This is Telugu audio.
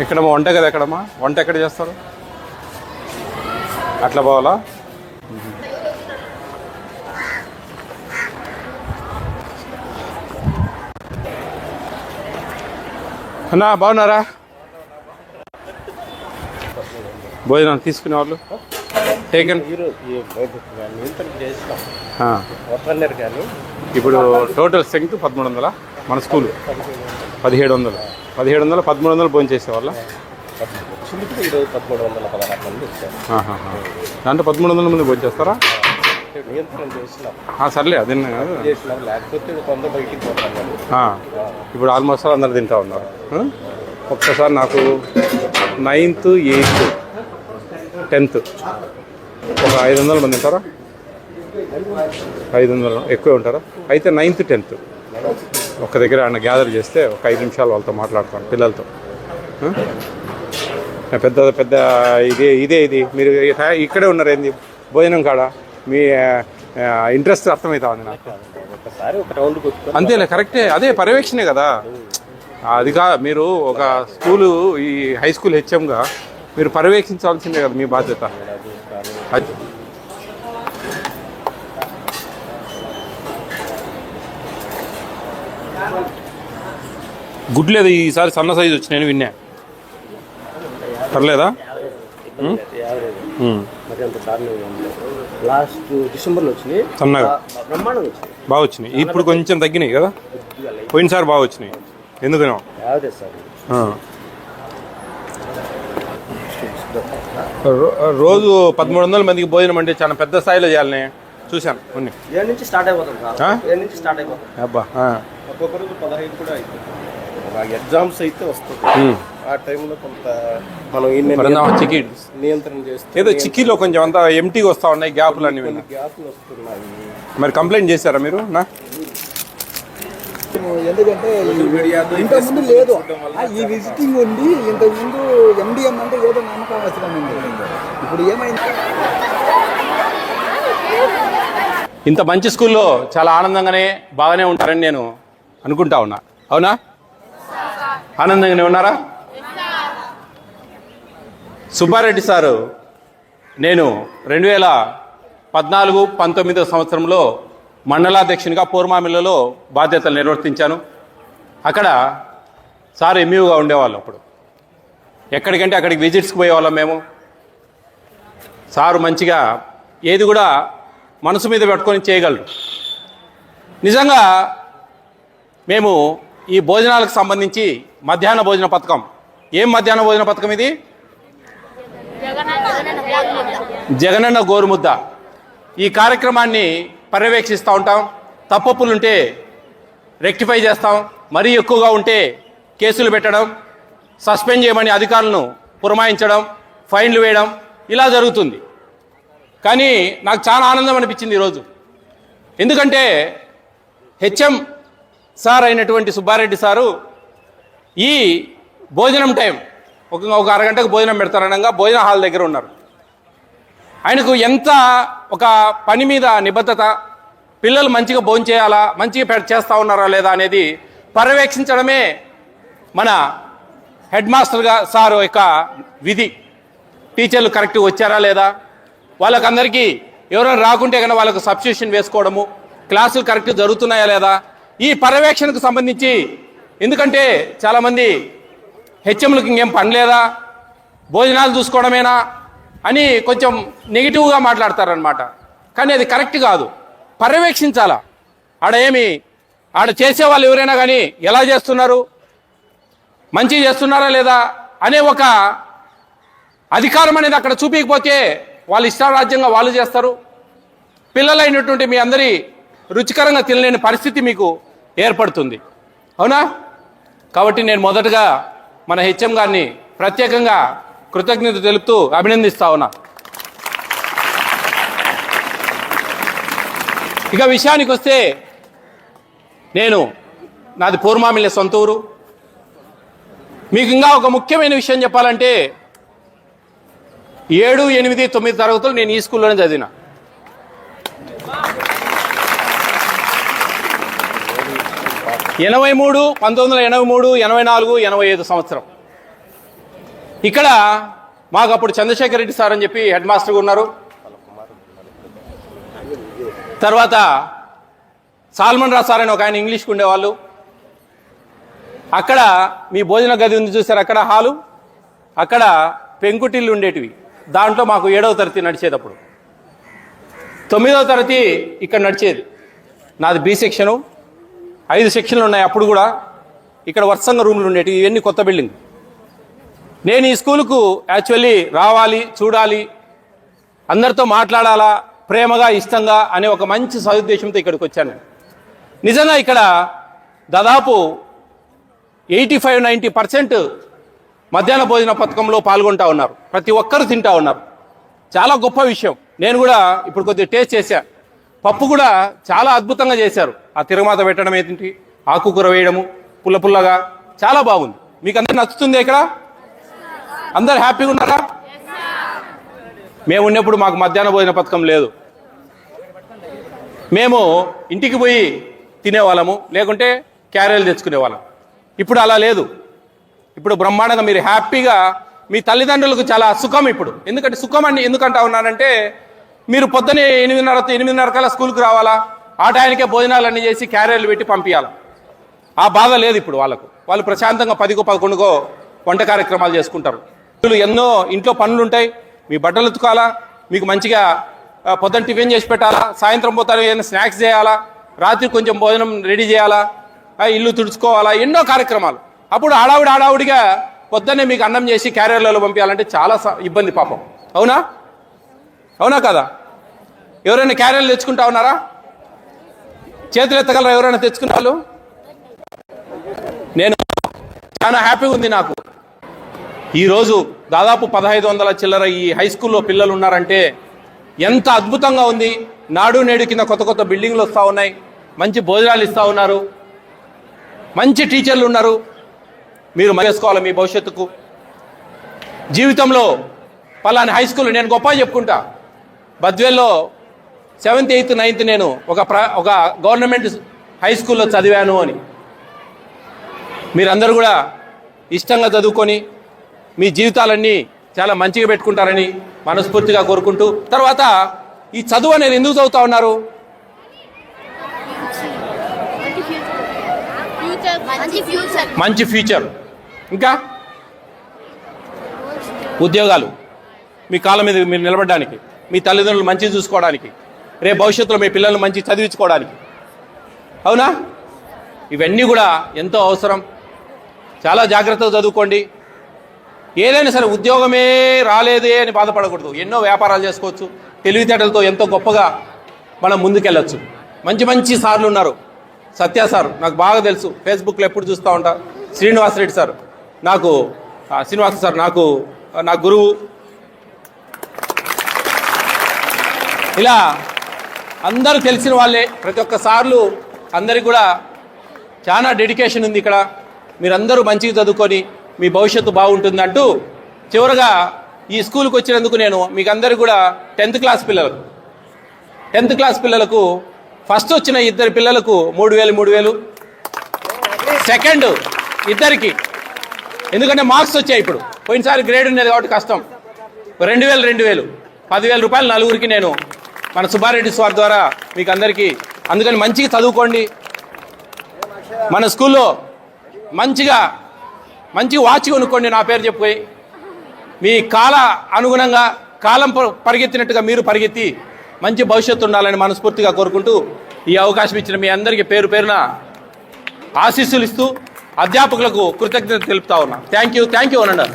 ఎక్కడమ్మా వంట కదా ఎక్కడమ్మా? వంట ఎక్కడ చేస్తారు? అట్లా పోవాలా? అన్నా బాగున్నారా? భోజనం తీసుకునే వాళ్ళు? టేకన్ ఇప్పుడు టోటల్ స్ట్రెంగ్త్ పదమూడు వందల? మన స్కూల్ పదిహేడు వందలు. పదిహేడు వందలు పదమూడు వందలు భోజనం చేసేవాళ్ళ? చిలుపులు ఈరోజు పదమూడు వందల పదహారు మంది వచ్చారు. దాంట్లో పదమూడు వందల మంది భోజనం చేస్తారా? నియంత్రణ చేసినాం ఆ, సర్లే అదే చేసినాం. లేకపోతే బయటికి ఇప్పుడు ఆల్మోస్ట్ ఆల్ అందరు తింటా ఉన్నారు? ఒక్కసారి నాకు నైన్త్ ఎయిత్ టెన్త్ ఒక ఐదు వందల మంది ఉంటారా? ఐదు వందలు ఎక్కువ ఉంటారా? అయితే నైన్త్ టెన్త్. ఒక దగ్గర ఆయన గ్యాదర్ చేస్తే ఒక ఐదు నిమిషాలు వాళ్ళతో మాట్లాడతాను పిల్లలతో? పెద్ద పెద్ద ఇదే ఇదే ఇది. మీరు ఇక్కడే ఉన్నారు ఏంది? భోజనం కాడ? మీ ఇంట్రెస్ట్ అర్థమవుతా ఉంది నాకు. అంతేలే కరెక్టే అదే పర్యవేక్షణే కదా. అది కా మీరు ఒక స్కూలు ఈ హై స్కూల్ హెచ్ఎంగా మీరు పర్యవేక్షించాల్సిందే కదా మీ బాధ్యత. అది గుడ్లేదు ఈసారి సన్న సైజు వచ్చినాయని విన్నా. పర్లేదా? లాస్ట్ డిసెంబర్లో వచ్చినాయి సన్నగా. బా- బ్రహ్మాండంగా వచ్చినాయి బాగా వచ్చినాయి ఇప్పుడు కొంచెం తగ్గినాయి కదా? పోయినసారి బాగా వచ్చినాయి. ఎందుకనో? రోజు పదమూడు వందల మందికి భోజనం అంటే చాలా పెద్ద స్థాయిలో చేయాలని చూశాను. కొన్ని ఏ నుంచి స్టార్ట్ అయిపోతాం ఆ? సార్ ఏ నుంచి స్టార్ట్ అయిపోతాం. అబ్బా. ఒక్కొక్క రోజు పదహైదు కూడా అవుతుంది ఎగ్జామ్స్ అయితే వస్తుంది. ఆ టైంలో కొంత మనం నియంత్రణ చేస్తే ఏదో చిక్కీలో కొంచెం అంతా ఎంటీగా వస్తా ఉన్నాయి గ్యాపులు అన్ని గ్యాప్లు వస్తున్నాయి. మరి కంప్లైంట్ చేశారా మీరు? నా? ఎందుకంటే ఇంతకు ముందు లేదు. ఈ విజిటింగ్ ఉంది. ఇంతకు ముందు ఎండిఎం అంటే ఏదో నమ్మకం ఉంది. ఇప్పుడు ఏమైంది? ఇంత మంచి స్కూల్లో చాలా ఆనందంగానే బాగానే ఉంటారని నేను అనుకుంటా ఉన్నా. అవునా? ఆనందంగానే ఉన్నారా? సుబ్బారెడ్డి సారు నేను రెండు వేల పద్నాలుగు పంతొమ్మిదో సంవత్సరంలో మండలాధ్యక్షునిగా పూర్మామిల్లలో బాధ్యతలు నిర్వర్తించాను. అక్కడ సార్ ఎంయూగా ఉండేవాళ్ళు అప్పుడు. ఎక్కడికంటే అక్కడికి విజిట్స్కి పోయేవాళ్ళం మేము. సారు మంచిగా ఏది కూడా మనసు మీద పెట్టుకొని చేయగలరు నిజంగా మేము ఈ భోజనాలకు సంబంధించి మధ్యాహ్న భోజన పథకం. ఏం మధ్యాహ్న భోజన పథకం ఇది? జగనన్న గోరుముద్ద. ఈ కార్యక్రమాన్ని పర్యవేక్షిస్తూ ఉంటాం. తప్పప్పులుంటే రెక్టిఫై చేస్తాం. మరీ ఎక్కువగా ఉంటే కేసులు పెట్టడం సస్పెండ్ చేయమని అధికారులను పురమాయించడం ఫైన్లు వేయడం ఇలా జరుగుతుంది. కానీ నాకు చాలా ఆనందం అనిపించింది ఈరోజు ఎందుకంటే హెచ్ఎం సార్ అయినటువంటి సుబ్బారెడ్డి సారు ఈ భోజనం టైం ఒక ఒక అరగంటకు భోజనం పెడతారనగా భోజన హాల్ దగ్గర ఉన్నారు. ఆయనకు ఎంత ఒక పని మీద నిబద్ధత పిల్లలు మంచిగా భోజనం చేయాలా మంచిగా చేస్తూ చేస్తా ఉన్నారా లేదా అనేది పర్యవేక్షించడమే మన హెడ్ మాస్టర్గా సార్ యొక్క విధి. టీచర్లు కరెక్ట్గా వచ్చారా లేదా? వాళ్ళకందరికీ ఎవరైనా రాకుంటే కనుక వాళ్ళకు సబ్స్టిట్యూషన్ వేసుకోవడము క్లాసులు కరెక్ట్గా జరుగుతున్నాయా లేదా? ఈ పర్యవేక్షణకు సంబంధించి ఎందుకంటే చాలామంది హెచ్ఎంలకు ఇంకేం పని లేదా భోజనాలు చూసుకోవడమేనా అని కొంచెం నెగిటివ్గా మాట్లాడతారనమాట కానీ అది కరెక్ట్ కాదు. పర్యవేక్షించాలా? ఆడ ఏమి ఆడ చేసే వాళ్ళు ఎవరైనా కానీ ఎలా చేస్తున్నారు? మంచి చేస్తున్నారా లేదా అనే ఒక అధికారం అనేది అక్కడ చూపించకపోతే వాళ్ళు ఇష్టారాజ్యంగా వాళ్ళు చేస్తారు. పిల్లలైనటువంటి మీ అందరి రుచికరంగా తినలేని పరిస్థితి మీకు ఏర్పడుతుంది. అవునా? కాబట్టి నేను మొదటగా మన హెచ్ఎం గారిని ప్రత్యేకంగా కృతజ్ఞత తెలుపుతూ అభినందిస్తా ఉన్నా. ఇక విషయానికి వస్తే నేను నాది పూర్మామిల్లె సొంత ఊరు. మీకు ఇంకా ఒక ముఖ్యమైన విషయం చెప్పాలంటే ఏడు ఎనిమిది తొమ్మిది తరగతులు నేను ఈ స్కూల్లోనే చదివినా. ఎనభై మూడు పంతొమ్మిది వందల ఎనభై మూడు ఎనభై నాలుగు ఎనభై ఐదు సంవత్సరం. ఇక్కడ మాకు అప్పుడు చంద్రశేఖర్ రెడ్డి సార్ అని చెప్పి హెడ్ మాస్టర్గా ఉన్నారు. తర్వాత సాల్మన్ రా సార్ అని ఒక ఆయన ఇంగ్లీష్కి ఉండేవాళ్ళు. అక్కడ మీ భోజన గది ఉంది చూసారు అక్కడ హాలు అక్కడ పెంకుటిల్లు ఉండేటివి. దాంట్లో మాకు ఏడవ తరగతి నడిచేటప్పుడు తొమ్మిదవ తరగతి ఇక్కడ నడిచేది. నాది బి సెక్షను. ఐదు సెక్షన్లు ఉన్నాయి. అప్పుడు కూడా ఇక్కడ వరుసంగా రూమ్లు ఉండేవి ఇవన్నీ కొత్త బిల్డింగ్. నేను ఈ స్కూలుకు యాక్చువల్లీ రావాలి చూడాలి అందరితో మాట్లాడాలా ప్రేమగా ఇష్టంగా అనే ఒక మంచి సదుద్దేశంతో ఇక్కడికి వచ్చాను. నిజంగా ఇక్కడ దాదాపు ఎయిటీ ఫైవ్ నైంటీ పర్సెంట్ మధ్యాహ్న భోజన పథకంలో పాల్గొంటా ఉన్నారు. ప్రతి ఒక్కరు తింటా ఉన్నారు. చాలా గొప్ప విషయం. నేను కూడా ఇప్పుడు కొద్దిగా టేస్ట్ చేశాను పప్పు కూడా చాలా అద్భుతంగా చేశారు. ఆ తిరగమాత పెట్టడం ఏంటి? ఆకుకూర వేయడము పుల్ల పుల్లగా. చాలా బాగుంది. మీకు అందరు నచ్చుతుంది ఇక్కడ? అందరు హ్యాపీగా ఉన్నారా? మేము ఉన్నప్పుడు మాకు మధ్యాహ్న భోజన పథకం లేదు. మేము ఇంటికి పోయి తినేవాళ్ళము లేకుంటే క్యారెలు తెచ్చుకునేవాళ్ళం. ఇప్పుడు అలా లేదు. ఇప్పుడు బ్రహ్మాండంగా మీరు హ్యాపీగా మీ తల్లిదండ్రులకు చాలా సుఖం ఇప్పుడు. ఎందుకంటే సుఖం అని ఎందుకంటా ఉన్నానంటే మీరు పొద్దునే ఎనిమిదిన్నర ఎనిమిదిన్నర కల్లా స్కూల్కి రావాలా? ఆ టైంకే భోజనాలన్నీ చేసి క్యారియర్లు పెట్టి పంపించాలి ఆ బాధ లేదు ఇప్పుడు వాళ్ళకు. వాళ్ళు ప్రశాంతంగా పదికో పదకొండుకో వంట కార్యక్రమాలు చేసుకుంటారు. వీళ్ళు ఎన్నో ఇంట్లో పనులు ఉంటాయి మీ బట్టలు ఉతుకాలా? మీకు మంచిగా పొద్దున్న టిఫిన్ చేసి పెట్టాలా? సాయంత్రం పోతారు ఏదైనా స్నాక్స్ చేయాలా? రాత్రి కొంచెం భోజనం రెడీ చేయాలా? ఇల్లు తుడుచుకోవాలా? ఎన్నో కార్యక్రమాలు. అప్పుడు హడావుడి ఆడావిడిగా పొద్దున్నే మీకు అన్నం చేసి క్యారియర్లలో పంపించాలంటే చాలా స- ఇబ్బంది పాపం. అవునా? అవునా కదా? ఎవరైనా క్యారియర్లు తెచ్చుకుంటా ఉన్నారా? చేతులు ఎత్తగలరా ఎవరైనా తెచ్చుకున్న వాళ్ళు? నేను చాలా హ్యాపీగా ఉంది నాకు. ఈరోజు దాదాపు పదహైదు వందల చిల్లర ఈ హై స్కూల్లో పిల్లలు ఉన్నారంటే ఎంత అద్భుతంగా ఉంది. నాడు నేడు కింద కొత్త కొత్త బిల్డింగ్లు వస్తూ ఉన్నాయి. మంచి భోజనాలు ఇస్తూ ఉన్నారు. మంచి టీచర్లు ఉన్నారు. మీరు మరేసుకోవాలి మీ భవిష్యత్తుకు. జీవితంలో పలాని హై స్కూల్ నేను గొప్ప చెప్పుకుంటా. బద్వేల్లో సెవెంత్ ఎయిత్ నైన్త్ నేను ఒక ప్ర ఒక గవర్నమెంట్ హై స్కూల్లో చదివాను అని. మీరందరూ కూడా ఇష్టంగా చదువుకొని మీ జీవితాలన్నీ చాలా మంచిగా పెట్టుకుంటారని మనస్ఫూర్తిగా కోరుకుంటూ తర్వాత ఈ చదువు అనేది ఎందుకు చదువుతా ఉన్నారు? మంచి ఫ్యూచర్. మంచి ఫ్యూచర్. ఇంకా? ఉద్యోగాలు. మీ కాళ్ళ మీద మీరు నిలబడడానికి మీ తల్లిదండ్రులు మంచిగా చూసుకోవడానికి. రేపు భవిష్యత్తులో మీ పిల్లల్ని మంచి చదివించుకోవడానికి. అవునా? ఇవన్నీ కూడా ఎంతో అవసరం. చాలా జాగ్రత్తగా చదువుకోండి. ఏదైనా సరే ఉద్యోగమే రాలేదే అని బాధపడకూడదు. ఎన్నో వ్యాపారాలు చేసుకోవచ్చు. తెలివితేటలతో ఎంతో గొప్పగా మనం ముందుకెళ్ళొచ్చు. మంచి మంచి సార్లు ఉన్నారు. సత్య సార్ నాకు బాగా తెలుసు. ఫేస్బుక్లో ఎప్పుడు చూస్తూ ఉంటా. శ్రీనివాస్ రెడ్డి సార్ నాకు శ్రీనివాస శ్రీనివాస్ సార్ నాకు నా గురువు. ఇలా అందరూ తెలిసిన వాళ్ళే. ప్రతి ఒక్కసార్లు అందరికి కూడా చాలా డెడికేషన్ ఉంది ఇక్కడ. మీరందరూ మంచిగా చదువుకొని మీ భవిష్యత్తు బాగుంటుందంటూ చివరగా ఈ స్కూల్కి వచ్చినందుకు నేను మీకు అందరు కూడా టెన్త్ క్లాస్ పిల్లలకు టెన్త్ క్లాస్ పిల్లలకు ఫస్ట్ వచ్చిన ఇద్దరు పిల్లలకు మూడు వేలు మూడు వేలు. సెకండ్ ఇద్దరికి. ఎందుకంటే మార్క్స్ వచ్చాయి ఇప్పుడు. పోయినసారి గ్రేడ్ ఉండేది కాబట్టి కష్టం. రెండు వేలు రెండు వేలు. పదివేల రూపాయలు నలుగురికి నేను మన సుబ్బారెడ్డి స్వార్ ద్వారా మీకు అందరికీ అందుకని మంచిగా చదువుకోండి. మన స్కూల్లో మంచిగా మంచి వాచ్ కొనుక్కోండి నా పేరు చెప్పి మీ కాల అనుగుణంగా కాలం ప- పరిగెత్తినట్టుగా మీరు పరిగెత్తి మంచి భవిష్యత్తు ఉండాలని మనస్ఫూర్తిగా కోరుకుంటూ ఈ అవకాశం ఇచ్చిన మీ అందరికీ పేరు పేరున ఆశీస్సులు ఇస్తూ అధ్యాపకులకు కృతజ్ఞత తెలుపుతా ఉన్నా. థ్యాంక్ యూ థ్యాంక్ యూ అనండి